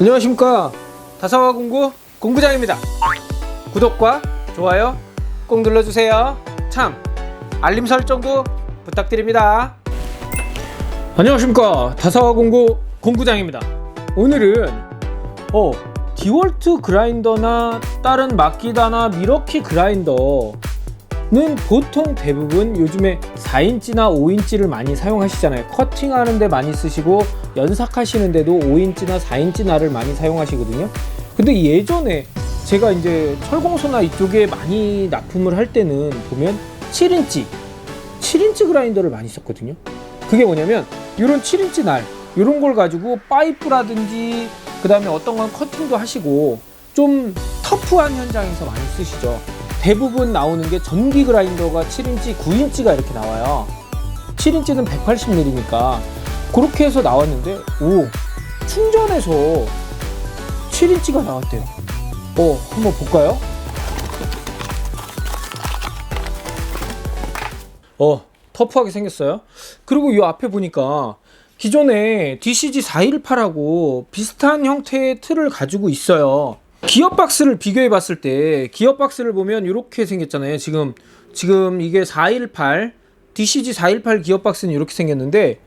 안녕하십니까. 다사와 공구 공구장입니다. 구독과 좋아요 꼭 눌러주세요. 참 알림 설정도 부탁드립니다. 안녕하십니까. 다사와 공구 공구장입니다. 오늘은 어 디월트 그라인더나 다른 마키다나 미러키 그라인더 는 보통 대부분 요즘에 4인치나 5인치를 많이 사용하시잖아요. 커팅하는데 많이 쓰시고 연삭하시는데도 5인치나 4인치 날을 많이 사용하시거든요. 근데 예전에 제가 이제 철공소나 이쪽에 많이 납품을 할 때는 보면 7인치, 7인치 그라인더를 많이 썼거든요. 그게 뭐냐면 이런 7인치 날 이런 걸 가지고 파이프라든지 그 다음에 어떤 건 커팅도 하시고 좀 터프한 현장에서 많이 쓰시죠. 대부분 나오는 게 전기 그라인더가 7인치, 9인치가 이렇게 나와요. 7인치는 180mm니까 그렇게 해서 나왔는데 오 충전해서 7인치가 나왔대요. 어 한번 볼까요? 어 터프하게 생겼어요. 그리고 이 앞에 보니까 기존에 DCG 418하고 비슷한 형태의 틀을 가지고 있어요. 기어 박스를 비교해 봤을 때 기어 박스를 보면 이렇게 생겼잖아요. 지금 지금 이게 418 DCG 418 기어 박스는 이렇게 생겼는데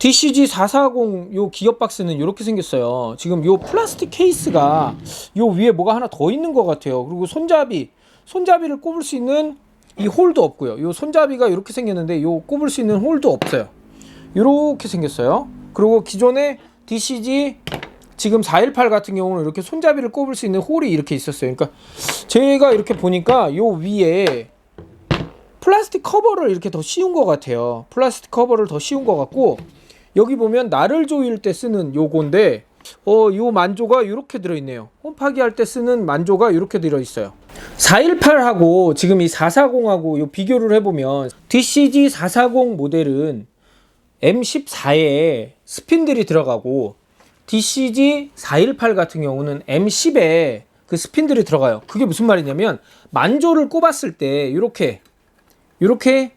DCG 440 요 기어 박스는 이렇게 생겼어요. 지금 요 플라스틱 케이스가 요 위에 뭐가 하나 더 있는 것 같아요. 그리고 손잡이 손잡이를 꼽을 수 있는 이 홀도 없고요. 요 손잡이가 이렇게 생겼는데 요 꼽을 수 있는 홀도 없어요. 이렇게 생겼어요. 그리고 기존에 DCG 지금 418 같은 경우는 이렇게 손잡이를 꼽을 수 있는 홀이 이렇게 있었어요. 그러니까 제가 이렇게 보니까 요 위에 플라스틱 커버를 이렇게 더 씌운 것 같아요. 플라스틱 커버를 더 씌운 것 같고 여기 보면 나를 조일 때 쓰는 요건데 어, 요 만조가 이렇게 들어있네요. 홈파기 할 때 쓰는 만조가 이렇게 들어있어요. 418하고 지금 이 440하고 요 비교를 해보면 DCG 440 모델은 M14에 스핀들이 들어가고 DCG 418 같은 경우는 M10에 그 스핀들이 들어가요. 그게 무슨 말이냐면 만조를 꼽았을 때 이렇게 이렇게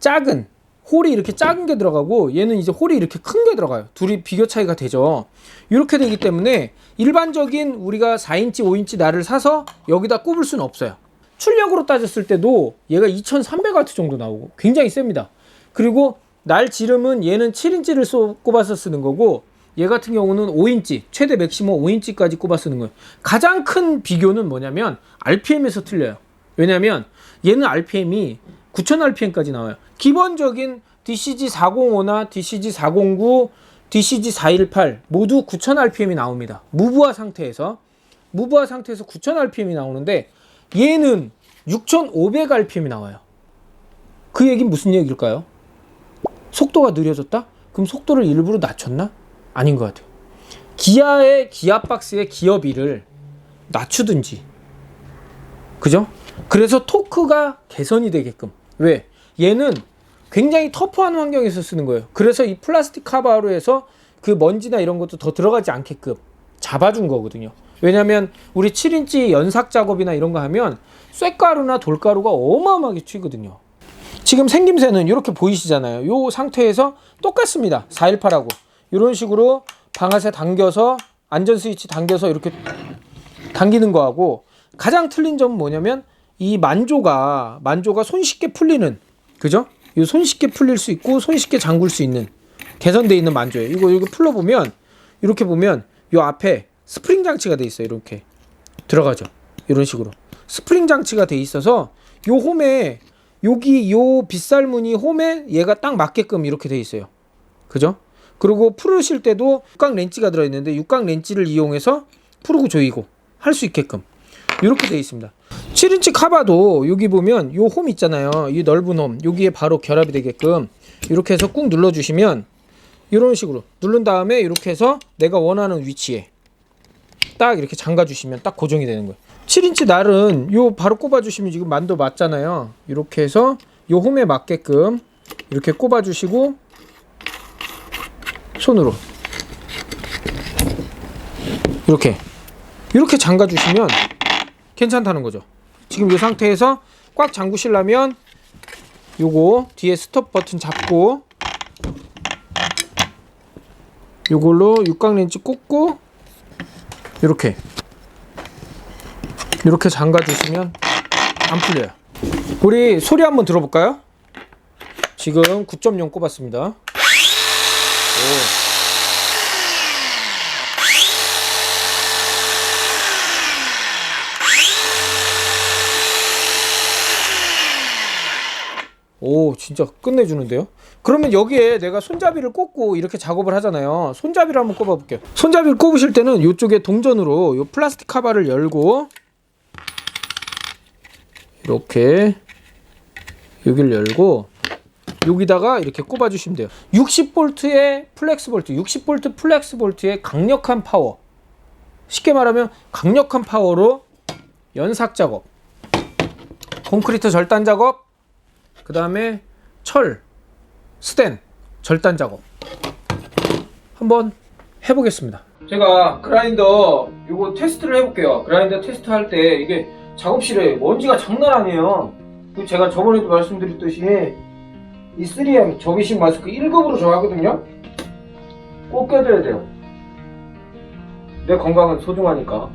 작은 홀이 이렇게 작은 게 들어가고 얘는 이제 홀이 이렇게 큰 게 들어가요. 둘이 비교 차이가 되죠. 이렇게 되기 때문에 일반적인 우리가 4인치, 5인치 날을 사서 여기다 꼽을 수는 없어요. 출력으로 따졌을 때도 얘가 2300W 정도 나오고 굉장히 셉니다. 그리고 날 지름은 얘는 7인치를 쏘, 꼽아서 쓰는 거고 얘 같은 경우는 5인치, 최대 맥시멈 5인치까지 꼽아 쓰는 거예요. 가장 큰 비교는 뭐냐면 RPM에서 틀려요. 왜냐면 얘는 RPM이 9000rpm까지 나와요. 기본적인 DCG 405나 DCG 409, DCG 418 모두 9000rpm이 나옵니다. 무브화 상태에서 무브화 상태에서 9000rpm이 나오는데 얘는 6500rpm이 나와요. 그 얘기는 무슨 얘기일까요? 속도가 느려졌다? 그럼 속도를 일부러 낮췄나? 아닌 것 같아요. 기아의 기아 박스의 기어비를 낮추든지, 그죠? 그래서 토크가 개선이 되게끔. 왜? 얘는 굉장히 터프한 환경에서 쓰는 거예요. 그래서 이 플라스틱 카바로 해서 그 먼지나 이런 것도 더 들어가지 않게끔 잡아준 거거든요. 왜냐면 우리 7인치 연삭 작업이나 이런 거 하면 쇳가루나 돌가루가 어마어마하게 튀거든요. 지금 생김새는 이렇게 보이시잖아요. 요 상태에서 똑같습니다. 418하고. 이런 식으로 방아쇠 당겨서 안전 스위치 당겨서 이렇게 당기는 거하고 가장 틀린 점은 뭐냐면 이 만조가 만조가 손쉽게 풀리는 그죠? 이 손쉽게 풀릴 수 있고 손쉽게 잠글 수 있는 개선되어 있는 만조예요. 이거 이거 풀러 보면 이렇게 보면 요 앞에 스프링 장치가 돼 있어요. 이렇게 들어가죠. 이런 식으로 스프링 장치가 돼 있어서 요 홈에 여기 요 빗살 무늬 홈에 얘가 딱 맞게끔 이렇게 돼 있어요. 그죠? 그리고 풀으실 때도 육각 렌치가 들어 있는데 육각 렌치를 이용해서 풀고 조이고 할 수 있게끔 이렇게 되어 있습니다. 7인치 카바도 여기 보면 요 홈 있잖아요. 이 넓은 홈 여기에 바로 결합이 되게끔 이렇게 해서 꾹 눌러 주시면 이런 식으로 누른 다음에 이렇게 해서 내가 원하는 위치에 딱 이렇게 잠가 주시면 딱 고정이 되는 거예요. 7인치 날은 요 바로 꼽아 주시면 지금 만도 맞잖아요. 이렇게 해서 요 홈에 맞게끔 이렇게 꼽아 주시고 손으로 이렇게 이렇게 잠가 주시면 괜찮다는 거죠. 지금 이 상태에서 꽉 잠그시려면 요거 뒤에 스톱 버튼 잡고 요걸로 육각 렌치 꽂고 이렇게 이렇게 잠가 주시면 안 풀려요. 우리 소리 한번 들어볼까요? 지금 9.0 꼽았습니다. 오. 오 진짜 끝내주는데요? 그러면 여기에 내가 손잡이를 꽂고 이렇게 작업을 하잖아요. 손잡이를 한번 꼽아 볼게요. 손잡이를 꼽으실 때는 이쪽에 동전으로 이 플라스틱 카바를 열고 이렇게 여기를 열고 여기다가 이렇게 꼽아 주시면 돼요. 60볼트의 플렉스 볼트 60볼트 플렉스 볼트의 강력한 파워. 쉽게 말하면 강력한 파워로 연삭 작업. 콘크리트 절단 작업 그 다음에 철, 스텐, 절단 작업 한번 해보겠습니다. 제가 그라인더 이거 테스트를 해볼게요. 그라인더 테스트 할 때 이게 작업실에 먼지가 장난 아니에요. 그리고 제가 저번에도 말씀드렸듯이 이 3M 접이식 마스크 1급으로 정하거든요. 꼭 껴줘야 돼요. 내 건강은 소중하니까.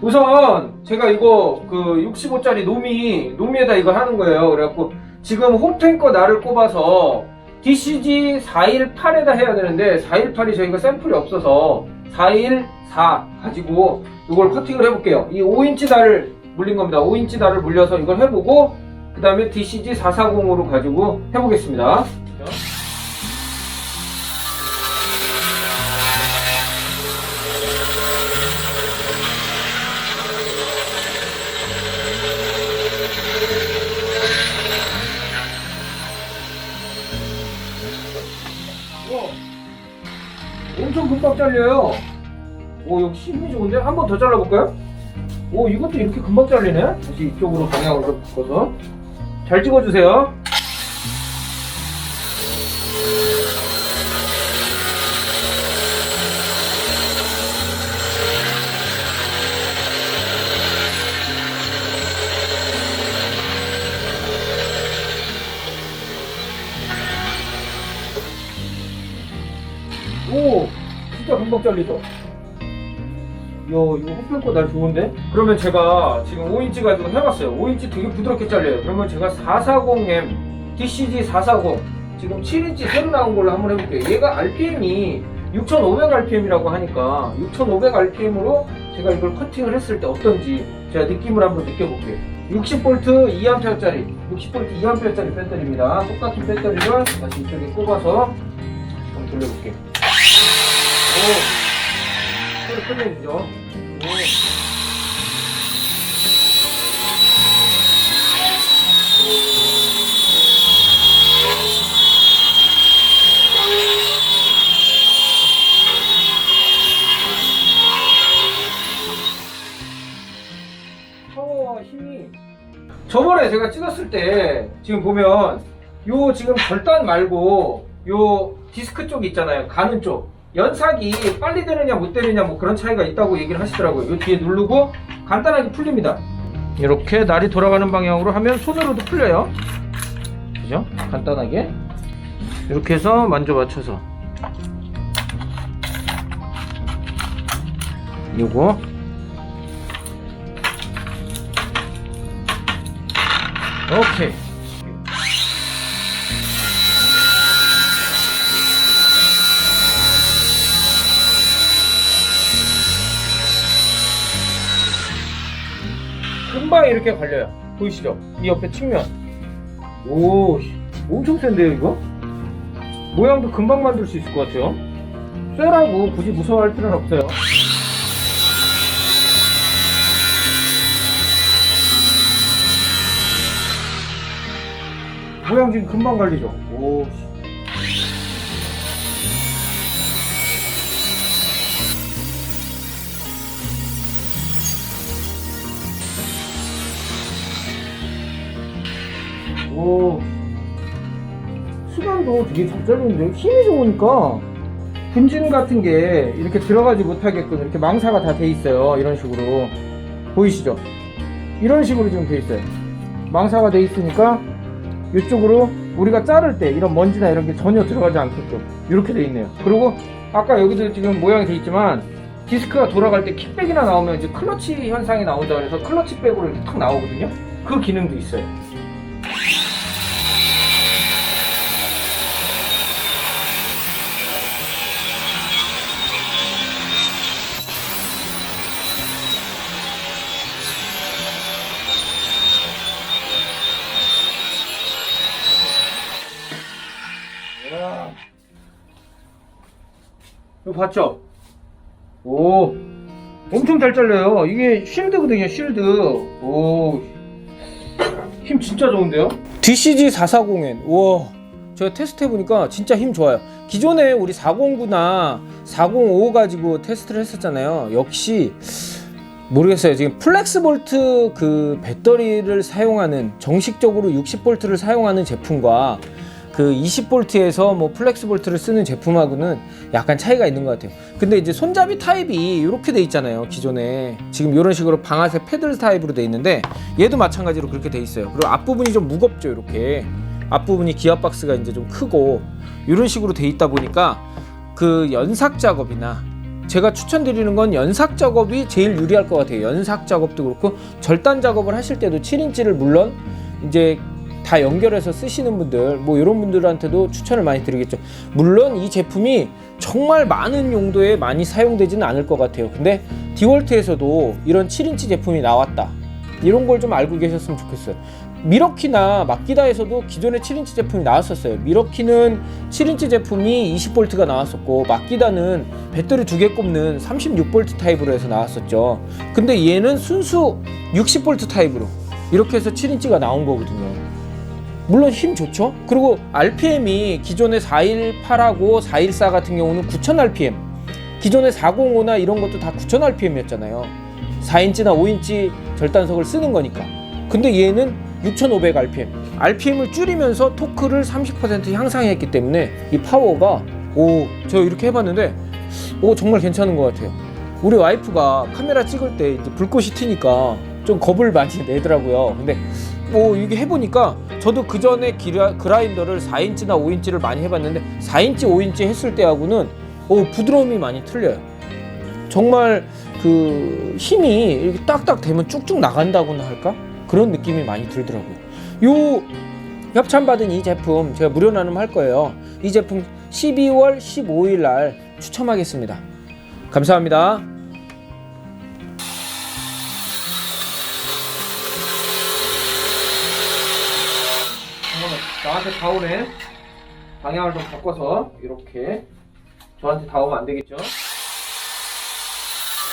우선 제가 이거 그 65짜리 노미 노미에다 이거 하는 거예요. 그래갖고 지금 홈탱커 날을 꼽아서 DCG 418에다 해야 되는데 418이 저희가 샘플이 없어서 414 가지고 이걸 커팅을 해볼게요. 이 5인치 날을 물린 겁니다. 5인치 날을 물려서 이걸 해보고 그 다음에 DCG 440으로 가지고 해보겠습니다. 금방 잘려요. 오, 여기 힘이 좋은데? 한 번 더 잘라볼까요? 오, 이것도 이렇게 금방 잘리네? 다시 이쪽으로 방향을 좀 바꿔서. 잘 찍어주세요. 금방 잘리죠? 야, 이거 흡혈거 날 좋은데? 그러면 제가 지금 5인치 가지고 해봤어요. 5인치 되게 부드럽게 잘려요. 그러면 제가 440M, DCG 440, 지금 7인치 새로 나온 걸로 한번 해볼게요. 얘가 RPM이 6500rpm이라고 하니까 6500rpm으로 제가 이걸 커팅을 했을 때 어떤지 제가 느낌을 한번 느껴볼게요. 60V 2A짜리, 60V 2A짜리 배터리입니다. 똑같은 배터리를 다시 이쪽에 꼽아서 한번 돌려볼게요. 오, 소리 끝내주죠. 오. 힘이 저번에 제가 찍었을 때 지금 보면 요 지금 절단 말고 요 디스크 쪽 있잖아요 가는 쪽 연삭이 빨리 되느냐 못 되느냐 뭐 그런 차이가 있다고 얘기를 하시더라고요. 요 뒤에 누르고 간단하게 풀립니다. 이렇게 날이 돌아가는 방향으로 하면 손으로도 풀려요. 그죠? 간단하게. 이렇게 해서 만져 맞춰서. 요거. 오케이. 이렇게 걸려요. 보이시죠? 이 옆에 측면. 오, 씨, 엄청 센데요, 이거? 모양도 금방 만들 수 있을 것 같아요. 쇠라고 굳이 무서워할 필요는 없어요. 모양 지금 금방 갈리죠? 오. 오. 시간도 되게 잘 잘리는데 힘이 좋으니까 분진 같은 게 이렇게 들어가지 못하게끔 이렇게 망사가 다 돼 있어요. 이런 식으로. 보이시죠? 이런 식으로 지금 돼 있어요. 망사가 돼 있으니까 이쪽으로 우리가 자를 때 이런 먼지나 이런 게 전혀 들어가지 않게끔 이렇게 돼 있네요. 그리고 아까 여기도 지금 모양이 돼 있지만 디스크가 돌아갈 때 킥백이나 나오면 이제 클러치 현상이 나온다 그래서 클러치 백으로 이렇게 탁 나오거든요. 그 기능도 있어요. 봤죠? 오, 엄청 잘 잘려요. 이게 쉴드거든요, 쉴드. 오, 힘 진짜 좋은데요? DCG 440N. 우와, 제가 테스트 해보니까 진짜 힘 좋아요. 기존에 우리 409나 405 가지고 테스트를 했었잖아요. 역시 모르겠어요. 지금 플렉스 볼트 그 배터리를 사용하는 정식적으로 60볼트를 사용하는 제품과 그 20볼트에서 뭐 플렉스 볼트를 쓰는 제품하고는 약간 차이가 있는 것 같아요. 근데 이제 손잡이 타입이 이렇게 돼 있잖아요. 기존에 지금 이런 식으로 방아쇠 패들 타입으로 돼 있는데 얘도 마찬가지로 그렇게 돼 있어요. 그리고 앞부분이 좀 무겁죠. 이렇게 앞부분이 기어 박스가 이제 좀 크고 이런 식으로 돼 있다 보니까 그 연삭 작업이나 제가 추천드리는 건 연삭 작업이 제일 유리할 것 같아요. 연삭 작업도 그렇고 절단 작업을 하실 때도 7인치를 물론 이제 다 연결해서 쓰시는 분들 뭐 이런 분들한테도 추천을 많이 드리겠죠. 물론 이 제품이 정말 많은 용도에 많이 사용되지는 않을 것 같아요. 근데 디월트에서도 이런 7인치 제품이 나왔다. 이런 걸 좀 알고 계셨으면 좋겠어요. 미러키나 마키다에서도 기존에 7인치 제품이 나왔었어요. 미러키는 7인치 제품이 20볼트가 나왔었고 마키다는 배터리 두 개 꼽는 36볼트 타입으로 해서 나왔었죠. 근데 얘는 순수 60볼트 타입으로 이렇게 해서 7인치가 나온 거거든요. 물론 힘 좋죠. 그리고 RPM이 기존의 418하고 414 같은 경우는 9000 RPM. 기존의 405나 이런 것도 다 9000 RPM이었잖아요. 4인치나 5인치 절단석을 쓰는 거니까. 근데 얘는 6500 RPM. RPM을 줄이면서 토크를 30% 향상했기 때문에 이 파워가 오, 저 이렇게 해봤는데 오 정말 괜찮은 것 같아요. 우리 와이프가 카메라 찍을 때 불꽃이 튀니까 좀 겁을 많이 내더라고요. 근데 뭐 이게 해보니까 저도 그 전에 그라인더를 4인치나 5인치를 많이 해봤는데 4인치, 5인치 했을 때하고는 오, 부드러움이 많이 틀려요. 정말 그 힘이 이렇게 딱딱 되면 쭉쭉 나간다고나 할까? 그런 느낌이 많이 들더라고요. 요 협찬 받은 이 제품 제가 무료 나눔할 거예요. 이 제품 12월 15일 날 추첨하겠습니다. 감사합니다. 다 오네 방향을 좀 바꿔서 이렇게 저한테 다 오면 안 되겠죠?